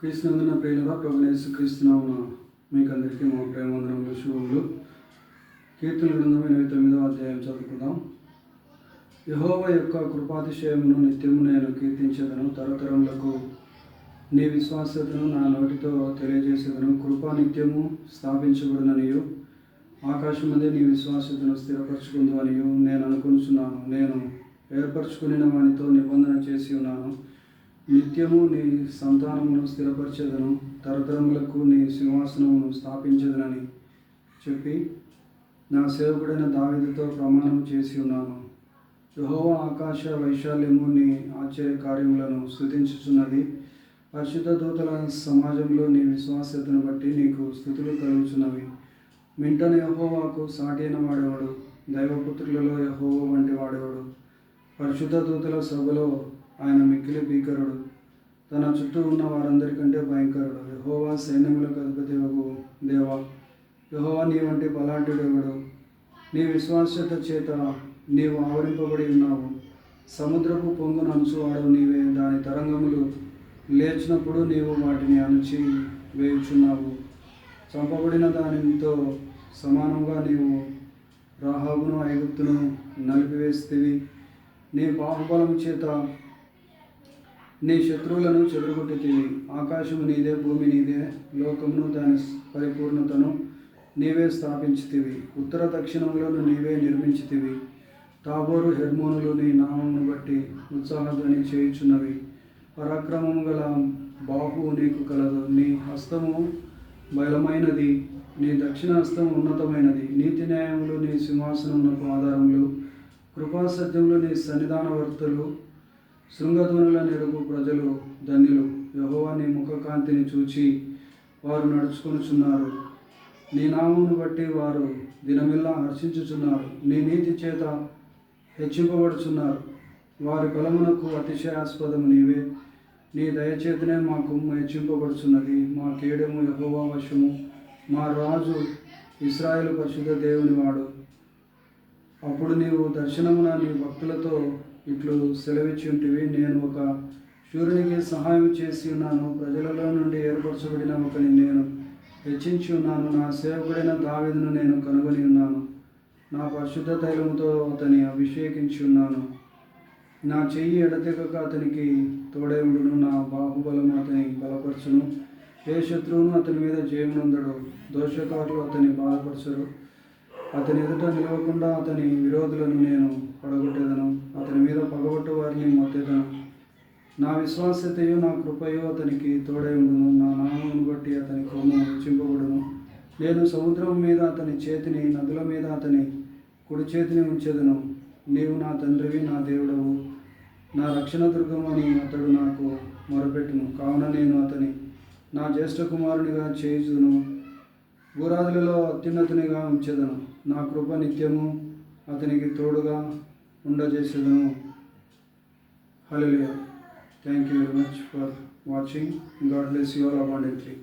క్రీస్తునందున ప్రియులరా ప్రభునేసు క్రీస్తునామున మీకు అందరికీ మా ప్రేమ వందనములు శుభములు. కీర్తన గ్రంథం ఎనభై తొమ్మిదవ అధ్యాయం చదువుకుందాం. యహోవ యొక్క కృపాతిశయమును నిత్యము నేను కీర్తించదను తరతరములకు నీ విశ్వాసతను నా నోటితో తెలియజేసేదను. కృపా నిత్యము స్థాపించబడిననియు ఆకాశం నీ విశ్వాసతను స్థిరపరచుకుందనియు నేను అనుకుంటున్నాను నేను ఏర్పరచుకుని వానితో నిబంధన చేసి ఉన్నాను. నిత్యము నీ సంతానమును స్థిరపరిచేదను తరతరములకు నీ సింహాసనమును స్థాపించదనని చెప్పి నా సేవకుడైన దావిదతో ప్రమాణం చేసి ఉన్నాను. యెహోవా ఆకాశ వైశాల్యము నీ ఆశ్చర్య కార్యములను స్థుతించుచున్నది. పరిశుద్ధ దూతల సమాజంలో నీ విశ్వాసతను బట్టి నీకు స్థుతులు కలుగుచున్నవి. మింటన యహోవాకు సాటైన వాడేవాడు? దైవపుత్రులలో యహోవా వంటి వాడేవాడు? పరిశుద్ధ దూతల సభలో ఆయన మిక్కిలి భీకరుడు. తన చుట్టూ ఉన్న వారందరికంటే భయంకరుడు. యహోవా సైన్యములకు అధిపతి దేవా. యహోవా నీ వంటి బలాఢ్యుడెవడు? నీ విశ్వాస్యత చేత నీవు ఆవరింపబడి ఉన్నావు. సముద్రపు పొంగును అంచువాడు నీవే. దాని తరంగములు లేచినప్పుడు నీవు వాటిని అణచి వేయుచున్నావు. చంపబడిన దానితో సమానంగా నీవు రాహాబును ఐగుప్తును నలిపివేస్తేవి. నీ బాహుబలం చేత నీ శత్రువులను చెదరగొట్టితివి ఆకాశము నీదే భూమి నీదే లోకమును దాని పరిపూర్ణతను నీవే స్థాపించితివి. ఉత్తర దక్షిణములను నీవే నిర్మించితివి. తాబోరు హెర్మోనులు నీ నామమును బట్టి ఉత్సాహధ్వని చేయుచున్నవి. పరాక్రమము గల బాహువు నీకు కలదు. నీ హస్తము బలమైనది నీ దక్షిణ హస్తం ఉన్నతమైనది. నీతి న్యాయములు నీ సింహాసనమునకు ఆధారములు. కృపాసత్యములు నీ సన్నిధాన వర్తలు శృంగధ్వనుల నెరుగు ప్రజలు ధన్యులు. యహోవాని ముఖకాంతిని చూచి వారు నడుచుకొనుచున్నారు. నీ నామమును బట్టి వారు దినమిల్లా హర్షించుచున్నారు. నీ నీతి చేత హెచ్చింపబడుచున్నారు. వారి బలమునకు అతిశయాస్పదము నీవే. నీ దయచేతనే మా హెచ్చింపబడుచున్నది. మా కేడము యహోవా వశము. మా రాజు ఇస్రాయేల్ పరిశుద్ధ దేవుని వాడు. అప్పుడు నీవు దర్శనమున నీ భక్తులతో ఇట్లు సెలవిచ్చి ఉంటివి నేను ఒక సూర్యునికి సహాయం చేసి ఉన్నాను. ప్రజలలో నుండి ఏర్పరచబడిన ఒకని నేను హెచ్చించి ఉన్నాను. నా సేవకుడైన దావీదును నేను కనుగొని ఉన్నాను. నా పరిశుద్ధ తైలముతో అతని అభిషేకించి ఉన్నాను. నా చెయ్యి ఎడతెగక అతనికి తోడేవుడును నా బాహుబలము అతని బలపరచును. ఏ శత్రువును అతని మీద జయమునందడు. దోషకారులు అతని బాధపరచరు అతని ఎదుట నిలవకుండా అతని విరోధులను నేను పడగొట్టను అతని మీద పగబట్టు వారిని మొత్తేదను నా విశ్వాసతయు నా కృపయు అతనికి తోడై ఉండును. నా నామమును బట్టి అతని కొమ్ము హెచ్చింపబడును నేను సముద్రం మీద అతని చేతిని నదుల మీద అతని కుడి చేతిని ఉంచెదను. నీవు నా తండ్రివి నా దేవుడవు. నా రక్షణ దుర్గం అని అతడు నాకు మొరపెట్టును. కావున నేను అతని నా జ్యేష్ఠ కుమారునిగా చేయుదును భూరాదులలో అత్యున్నతునిగా ఉంచెదను. నా కృప నిత్యము అతనికి తోడుగా ఉండజేసేదను. Hello Thank you very much for watching. God bless you all abundantly.